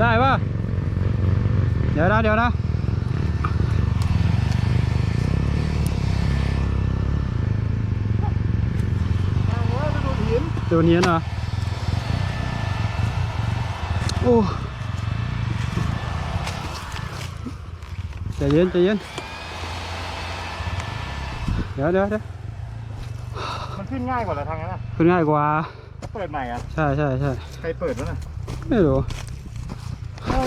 ได้ปะเดี๋ยวนะเดี๋ยวนะเอาไว้ไปดูหินตัวเนี้ยนะโอ้ใจเย็นใจเย็นเดี๋ยวเดี๋ยวเดี๋ยวมันขึ้นง่ายกว่าเหรอทางนั้นอะขึ้นง่ายกว่าถ้าเปิดใหม่อะใช่ใช่ใช่ใครเปิดวะน่ะไม่รู้เ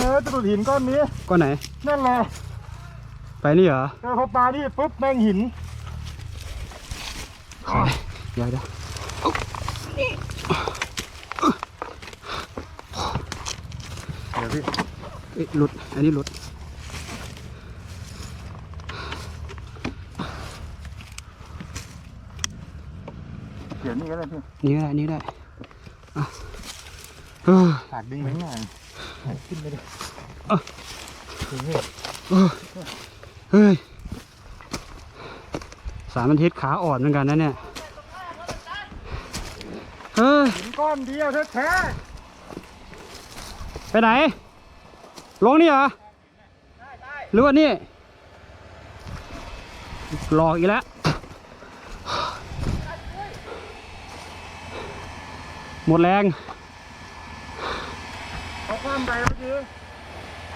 ออจะดูหินก้อนนี้ก้อนไหน นั่นแหละไปนี่เหรอเออพอปลานี่ปุ๊บแม่งหินเดี๋ยวเดี๋ยวเดี๋ยวพี่เอ๊ะหลุด อันนี้หลุดเดี๋ยวนี่ก็ได้พี่นี่ก็ได้ นี่ก็ได้อะเออหักดึงไปข้างหน้าหักขึ้นไปดิอะถึงนี่ เฮ้ยสามอาทิตย์ขาอ่อนเหมือนกันนะเนี่ย เฮ้ยหินก้อนเดียวแท้ไปไหน ลงนี่เหรอหรือว่านี่หลอกอีกแล้ว หมดแรง ๆเอาความไปเมื่อกี้